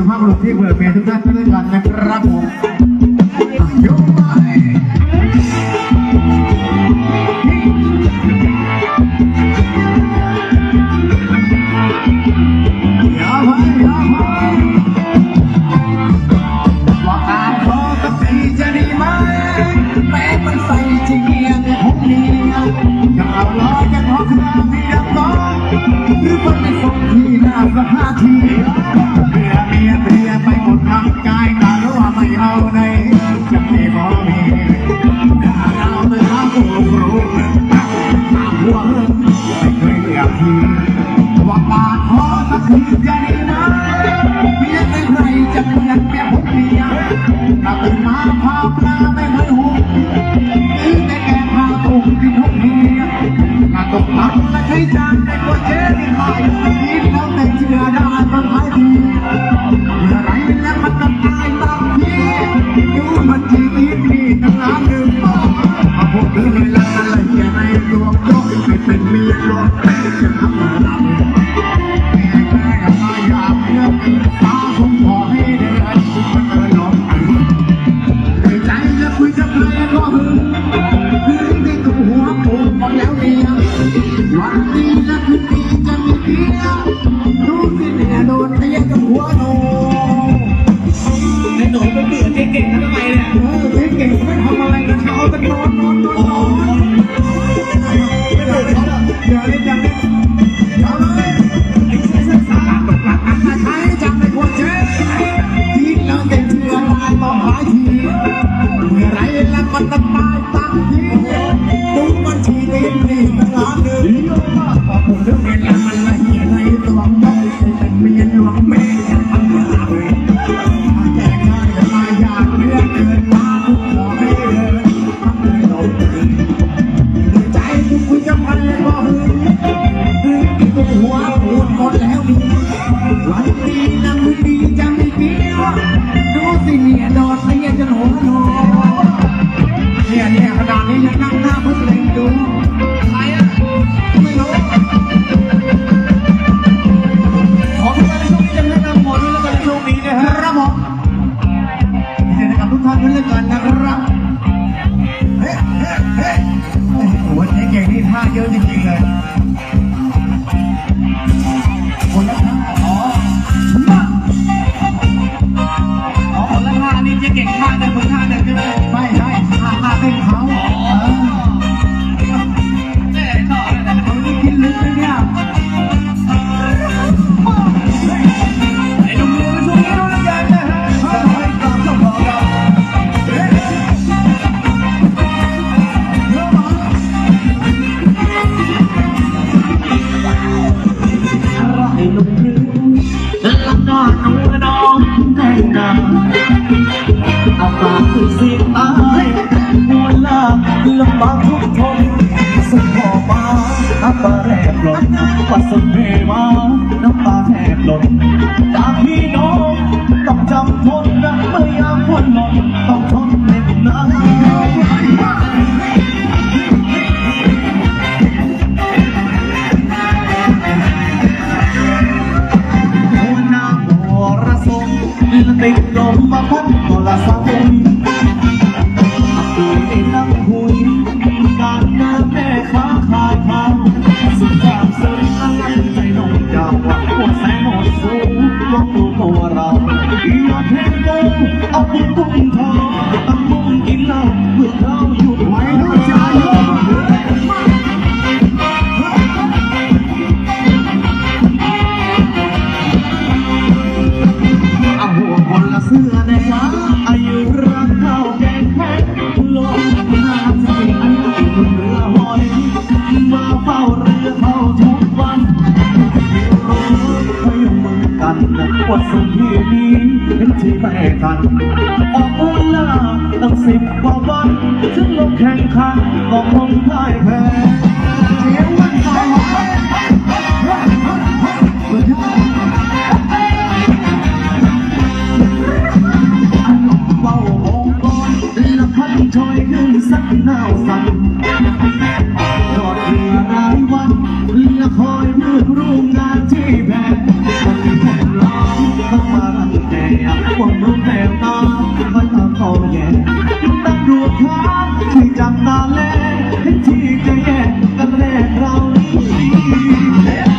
สุภาพบุรุษที่เปิดเมนทุกท่านด้วยกันนะครับผมยกไป I am นเพมาน้ำตาแทบหล่นจากพี่น้องต้องจำทนรักเมื่อยามคนหล่นต้องทนเล่นน้ำติดลมมาพัดโทรศัพท์ moral. You're tangled up แต่กัน ออกมูลลาตั้งสิบกว่าวัน ถึงลงแข่งขันก็คงพ่ายแพ้ แย่ตำรวจครับช่วยจับตาแลเห็นที่จะแย่กันแรกเรานี้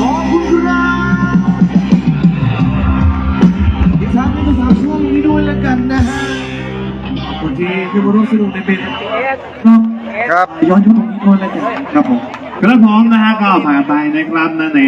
ขอบคุณครับอีกครั้งหนึงก็ฝากช่วงนี้ด้วยแล้วกันนะฮะโอเคที่มาร่วมสนุกในเป็นครับครับย้อนช่วงตรงนี้ด้วยแล้วกันครับผม กระพร้อมนะฮะก็ผ่านไปนะครับนะใน